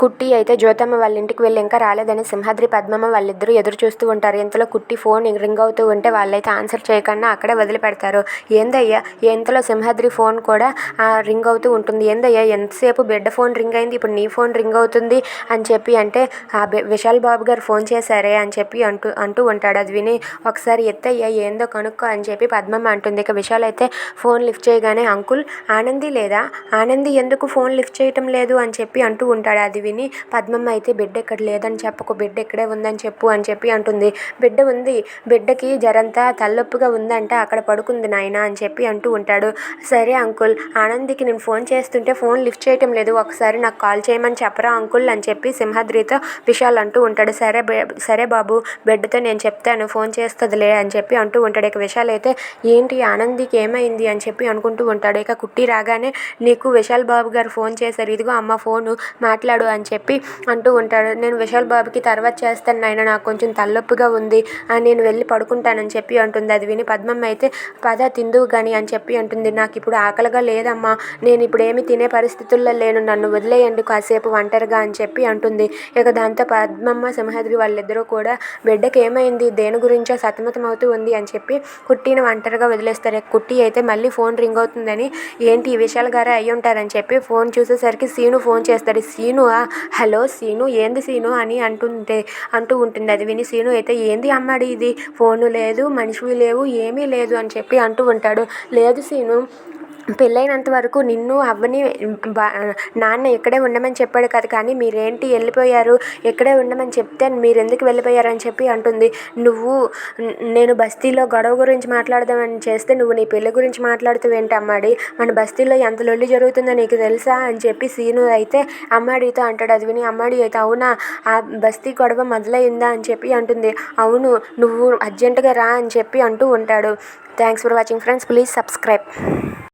కుట్టి అయితే జ్యోతమ్మ వాళ్ళ ఇంటికి వెళ్ళి ఇంకా రాలేదని సింహాద్రి పద్మమ్మ వాళ్ళిద్దరూ ఎదురు చూస్తూ ఉంటారు. ఇంతలో కుట్టి ఫోన్ రింగ్ అవుతూ ఉంటే వాళ్ళైతే ఆన్సర్ చేయకుండా అక్కడే వదిలిపెడతారు. ఏందయ్యా ఇంతలో సింహాద్రి ఫోన్ కూడా రింగ్ అవుతూ ఉంటుంది. ఏందయ్యా ఎంతసేపు బిడ్డ ఫోన్ రింగ్ అయింది? ఇప్పుడు నీ ఫోన్ రింగ్ అవుతుంది అని చెప్పి అంటే ఆ విశాల్ బాబు గారు ఫోన్ చేశారే అని చెప్పి అంటూ అంటూ ఉంటాడు. అది విని ఒకసారి ఎత్తయ్యా ఏందో కనుక్కో అని చెప్పి పద్మమ్మ అంటుంది. ఇక విశాల్ అయితే ఫోన్ లిఫ్ట్ చేయగానే అంకుల్ ఆనంది లేదా? ఆనంది ఎందుకు ఫోన్ లిఫ్ట్ చేయటం లేదు? అని చెప్పి అంటూ ఉంటాడు. అది విని పద్మమ్మ అయితే బిడ్డ ఇక్కడ లేదని చెప్పకు బిడ్డ ఇక్కడే ఉందని చెప్పు అని చెప్పి అంటుంది. బిడ్డ ఉంది బిడ్డకి జరంతా తలనొప్పిగా ఉందంట అక్కడ పడుకుంది నాయన అని చెప్పి అంటూ ఉంటాడు. సరే అంకుల్ ఆనందికి నేను ఫోన్ చేస్తుంటే ఫోన్ లిఫ్ట్ చేయటం లేదు ఒకసారి నాకు కాల్ చేయమని చెప్పరా అంకుల్ అని చెప్పి సింహాద్రితో విశాల్ అంటూ ఉంటాడు. సరే సరే బాబు బిడ్డతో నేను చెప్తాను ఫోన్ చేస్తుందిలే అని చెప్పి అంటూ ఉంటాడు. ఇక విశాల్ అయితే ఏంటి ఆనందికి ఏమైంది? అని చెప్పి అనుకుంటూ ఉంటాడు. ఇక కుట్టి రాగానే నీకు విశాల్ బాబు గారు ఫోన్ చేశారు ఇదిగో అమ్మ ఫోను మాట్లాడు అని అని చెప్పి అంటూ ఉంటాడు. నేను విశాల్ బాబుకి తర్వాత చేస్తాను నాయన నాకు కొంచెం తలనొప్పిగా ఉంది నేను వెళ్ళి పడుకుంటానని చెప్పి అంటుంది. అది విని పద్మమ్మ అయితే పద తిందువు కానీ అని చెప్పి అంటుంది. నాకు ఇప్పుడు ఆకలిగా లేదమ్మా నేను ఇప్పుడు ఏమి తినే పరిస్థితుల్లో లేను. నన్ను వదిలేయండి కాసేపు ఒంటరిగా అని చెప్పి అంటుంది. ఇక దాంతో పద్మమ్మ సింహాద్రి వాళ్ళిద్దరూ కూడా బిడ్డకి ఏమైంది? దేని గురించో సతమతమవుతూ ఉంది అని చెప్పి కుట్టిని ఒంటరిగా వదిలేస్తారు. కుట్టి అయితే మళ్ళీ ఫోన్ రింగ్ అవుతుందని ఏంటి ఈ విషయాలు గారే అయ్యి ఉంటారని చెప్పి ఫోన్ చూసేసరికి సీను ఫోన్ చేస్తాడు. సీను హలో సీను ఏంది సీను? అని అంటుంటే అంటూ ఉంటుంది. అది విని సీను అయితే ఏంది అమ్మాడి ఇది? ఫోను లేదు మనిషివి లేవు ఏమీ లేదు అని చెప్పి అంటూ ఉంటాడు. లేదు సీను పెళ్ళైనంత వరకు నిన్ను అవ్వని నాన్న ఇక్కడే ఉండమని చెప్పాడు కదా కానీ మీరేంటి వెళ్ళిపోయారు? ఇక్కడే ఉండమని చెప్తే మీరు ఎందుకు వెళ్ళిపోయారని చెప్పి అంటుంది. నువ్వు నేను బస్తీలో గొడవ గురించి మాట్లాడదామని చేస్తే నువ్వు నీ పెళ్ళి గురించి మాట్లాడుతూ ఏంటి అమ్మాడి? మన బస్తీలో ఎంత లొల్లి జరుగుతుందో నీకు తెలుసా? అని చెప్పి సీను అయితే అమ్మాడితో అంటాడు. అది విని అమ్మాడి అయితే అవునా? ఆ బస్తీ గొడవ మొదలైందా? అని చెప్పి అంటుంది. అవును నువ్వు అర్జెంటుగా రా అని చెప్పి అంటూ ఉంటాడు. Thanks for watching friends. Please subscribe.